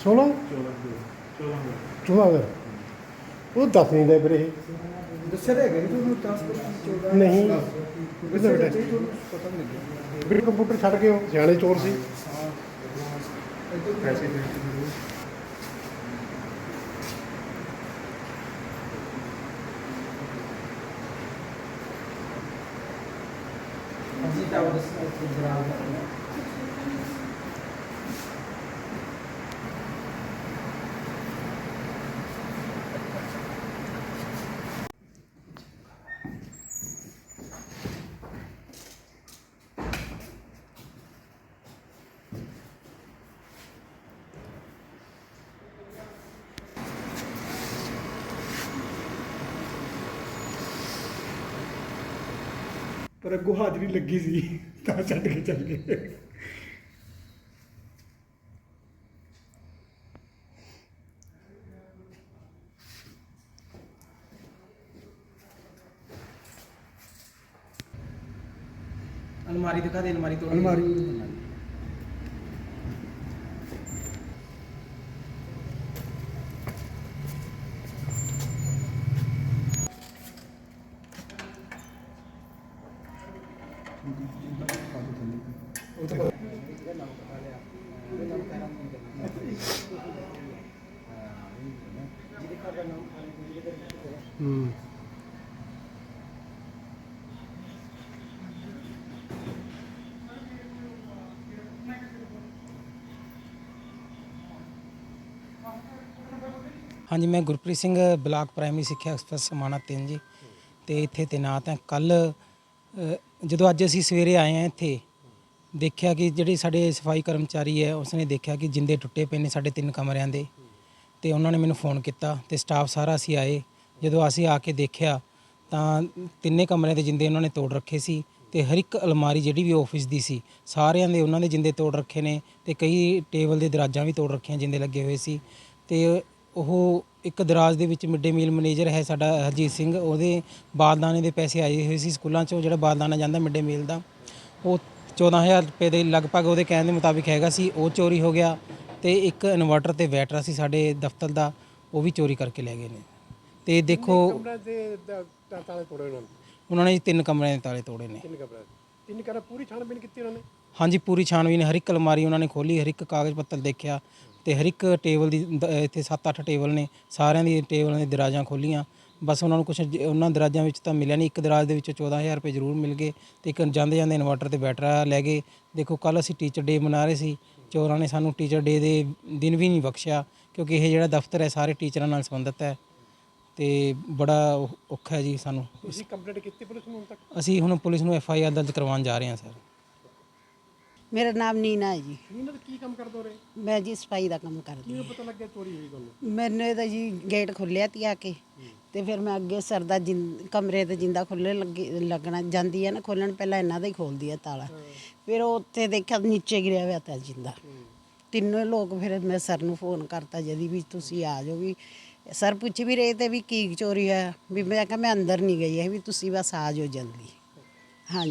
16 14 14 14 ਉਹ ਦੱਸ ਨਹੀਂ ਦੇ ਵੀਰੇ ਇਹ। ਦੱਸਿਆ ਤਾਂ ਹੈਗਾ ਜੀ ਤੁਹਾਨੂੰ 10 14 ਨਹੀਂ। ਦੱਸਿਆ ਤਾਂ ਜੀ ਤੁਹਾਨੂੰ ਪਤਾ ਨਹੀਂ ਲੱਗਿਆ। ਵੀਰੇ ਕੰਪਿਊਟਰ ਛੱਡ ਕੇ ਉਹ ਸਿਆਣੇ ਚੋਰ ਸੀ। ਪੈਸੇ ਦੇ ਕੇ ਅਸੀਂ ਤਾਂ ਉਹ ਦੱਸਿਆ ਜਰਾਬ ਪਰ ਅੱਗੋਂ ਹਾਜ਼ਰੀ ਲੱਗੀ ਸੀ ਤਾਂ ਛੱਡ ਕੇ ਚੱਲ ਗਏ ਅਲਮਾਰੀ ਦਿਖਾ ਦੇ ਅਲਮਾਰੀ ਤੋੜ ਅਲਮਾਰੀ। ਹੂੰ ਹਾਂਜੀ, ਮੈਂ ਗੁਰਪ੍ਰੀਤ ਸਿੰਘ, ਬਲਾਕ ਪ੍ਰਾਇਮਰੀ ਸਿੱਖਿਆ ਐਕਸਪ੍ਰੈਸ ਸਮਾਣਾ 3 ਜੀ। ਤੇ ਇੱਥੇ ਤੈਨਾਤ ਹਾਂ। ਕੱਲ ਜਦੋਂ ਅੱਜ ਅਸੀਂ ਸਵੇਰੇ ਆਏ ਹਾਂ ਇੱਥੇ ਦੇਖਿਆ ਕਿ ਜਿਹੜੇ ਸਾਡੇ ਸਫ਼ਾਈ ਕਰਮਚਾਰੀ ਹੈ, ਉਸਨੇ ਦੇਖਿਆ ਕਿ ਜਿੰਦੇ ਟੁੱਟੇ ਪਏ ਨੇ ਸਾਡੇ ਤਿੰਨ ਕਮਰਿਆਂ ਦੇ ਤੇ ਉਹਨਾਂ ਨੇ ਮੈਨੂੰ ਫੋਨ ਕੀਤਾ ਤੇ ਸਟਾਫ ਸਾਰਾ ਅਸੀਂ ਆਏ। ਜਦੋਂ ਅਸੀਂ ਆ ਕੇ ਦੇਖਿਆ ਤਾਂ ਤਿੰਨੇ ਕਮਰਿਆਂ ਦੇ ਜਿੰਦੇ ਉਹਨਾਂ ਨੇ ਤੋੜ ਰੱਖੇ ਸੀ ਤੇ ਹਰ ਇੱਕ ਅਲਮਾਰੀ ਜਿਹੜੀ ਵੀ ਆਫਿਸ ਦੀ ਸੀ, ਸਾਰਿਆਂ ਦੇ ਉਹਨਾਂ ਦੇ ਜਿੰਦੇ ਤੋੜ ਰੱਖੇ ਨੇ ਤੇ ਕਈ ਟੇਬਲ ਦੇ ਦਰਾਜਾਂ ਵੀ ਤੋੜ ਰੱਖੀਆਂ ਜਿੰਦੇ ਲੱਗੇ ਹੋਏ ਸੀ। ਤੇ ਉਹ ਇੱਕ ਦਰਾਜ ਦੇ ਵਿੱਚ ਮਿਡ ਡੇ ਮੀਲ ਮੈਨੇਜਰ ਹੈ ਸਾਡਾ ਹਰਜੀਤ ਸਿੰਘ, ਉਹਦੇ ਬਾਲਦਾਨੇ ਦੇ ਪੈਸੇ ਆਏ ਹੋਏ ਸੀ ਸਕੂਲਾਂ 'ਚੋਂ, ਜਿਹੜਾ ਬਾਲਦਾਨਾ ਜਾਂਦਾ ਮਿਡ ਡੇ ਮੀਲ ਦਾ, ਉਹ 14000 ਰੁਪਏ ਦੇ ਲਗਭਗ ਉਹਦੇ ਕਹਿਣ ਦੇ ਮੁਤਾਬਿਕ ਹੈਗਾ ਸੀ ਉਹ ਚੋਰੀ ਹੋ ਗਿਆ ਤੇ ਇੱਕ ਇਨਵਰਟਰ ਤੇ ਬੈਟਰਾ ਸੀ ਸਾਡੇ ਦਫ਼ਤਰ ਦਾ ਉਹ ਵੀ ਚੋਰੀ ਕਰਕੇ ਲੈ ਗਏ ਨੇ। ਤੇ ਦੇਖੋ ਕਮਰਾ ਦੇ ਦ- ਤਾ- ਤਾਲੇ ਤੋੜੇ ਉਹਨਾਂ ਨੇ? ਉਹਨਾਂ ਨੇ ਜੀ ਤਿੰਨ ਕਮਰਿਆਂ ਦੇ ਤਾਲੇ ਤੋੜੇ ਨੇ। ਤਿੰਨ ਕਮਰੇ ਤਿੰਨ ਕਮਰੇ ਪੂਰੀ ਛਾਣਬੀਨ ਕੀਤੀ ਉਹਨਾਂ ਨੇ? ਹਾਂਜੀ ਪੂਰੀ ਛਾਣਬੀਨ ਹਰ ਇੱਕ ਅਲਮਾਰੀ ਉਹਨਾਂ ਨੇ ਖੋਲੀ ਹਰ ਇੱਕ ਕਾਗਜ਼ ਪੱਤਰ ਦੇਖਿਆ ਤੇ ਹਰ ਇੱਕ ਟੇਬਲ ਦੀ ਦ- ਇੱਥੇ 7-8 ਟੇਬਲ ਨੇ ਸਾਰਿਆਂ ਦੀ ਟੇਬਲਾਂ ਦੀ ਦਰਾਜਾਂ ਖੋਲੀਆਂ ਬਸ ਉਹਨਾਂ ਨੂੰ ਕੁਝ ਉਹਨਾਂ ਦਰਾਜਾਂ ਵਿੱਚ ਤਾਂ ਮਿਲਿਆ ਨਹੀਂ। ਇੱਕ ਦਰਾਜ ਦੇ ਵਿੱਚ 14000 ਰੁਪਏ ਜ਼ਰੂਰ ਮਿਲ ਗਏ ਤੇ ਇੱਕ ਜਾਂਦੇ ਜਾਂਦੇ ਇਨਵਰਟਰ ਤੇ ਬੈਟਰਾ ਲੈ ਗਏ। ਦੇਖੋ ਕੱਲ ਅਸੀਂ ਟੀਚਰ ਡੇ ਮਨਾ ਰਹੇ ਸੀ। ਚੋਰਾਂ ਨੇ ਸਾਨੂੰ ਟੀਚਰ ਡੇ ਦੇ ਦਿਨ ਵੀ ਨਹੀਂ ਬਖਸ਼ਿਆ ਕਿਉਂਕਿ ਇਹ ਜਿਹੜਾ ਦਫ਼ਤਰ ਹੈ ਸਾਰੇ ਟੀਚਰਾਂ ਨਾਲ ਸੰਬੰਧਿਤ ਹੈ ਤੇ ਬੜਾ ਔਖਾ ਹੈ ਜੀ ਸਾਨੂੰ। ਤੁਸੀਂ ਕੰਪਲੀਟ ਕੀਤੀ ਪੁਲਿਸ ਨੂੰ ਹੁਣ ਤੱਕ? ਅਸੀਂ ਹੁਣ ਪੁਲਿਸ ਨੂੰ ਐਫ ਆਈ ਆਰ ਦਰਜ ਕਰਵਾਉਣ ਜਾ ਰਹੇ ਹਾਂ ਸਰ। ਮੇਰਾ ਨਾਮ ਨੀਨਾ ਹੈ ਜੀ। ਦਾ ਕੀ ਕੰਮ ਕਰਦੇ ਹੋ ਰੇ ਮੈਂ ਜੀ ਸਫ਼ਾਈ ਦਾ ਕੰਮ ਕਰਦੀ ਕਿਵੇਂ ਪਤਾ ਲੱਗਿਆ ਚੋਰੀ ਹੋਈ ਤੁਹਾਨੂੰ? ਹਾਂ। ਮੈਨੂੰ ਇਹਦਾ ਜੀ ਗੇਟ ਖੁੱਲਿਆ ਤੀ ਆ ਕੇ ਤੇ ਫਿਰ ਮੈਂ ਅੱਗੇ ਸਰ ਦਾ ਜਿੰ- ਕਮਰੇ ਤੇ ਜਿੰਦਾ ਖੁੱਲੇ ਲੱਗੇ ਲੱਗਣਾ ਜਾਂਦੀ ਹੈ ਨਾ ਖੋਲਣ ਪਹਿਲਾਂ ਇਹਨਾਂ ਦਾ ਹੀ ਖੋਲਦੀ ਹੈ ਤਾਲਾ। ਫਿਰ ਉਹ ਉੱਥੇ ਦੇਖਿਆ ਨੀਚੇ ਗਿਰਿਆ ਹੋਇਆ ਤਾਂ ਜਿੰਦਾ। ਤਿੰਨੋਂ ਲੋਕ ਫਿਰ ਮੈਂ ਸਰ ਨੂੰ ਫੋਨ ਕਰਤਾ ਜਦੀ ਵੀ ਤੁਸੀਂ ਆ ਜਾਓ ਵੀ ਸਰ ਪੁੱਛ ਵੀ ਰਹੇ ਤੇ ਵੀ ਕੀ ਚੋਰੀ ਹੋਇਆ? ਵੀ ਮੈਂ ਕਿਹਾ ਮੈਂ ਅੰਦਰ ਨਹੀਂ ਗਈ ਹੈ ਵੀ ਤੁਸੀਂ ਬਸ ਆ ਜਾਓ ਜਲਦੀ। ਹਾਂਜੀ।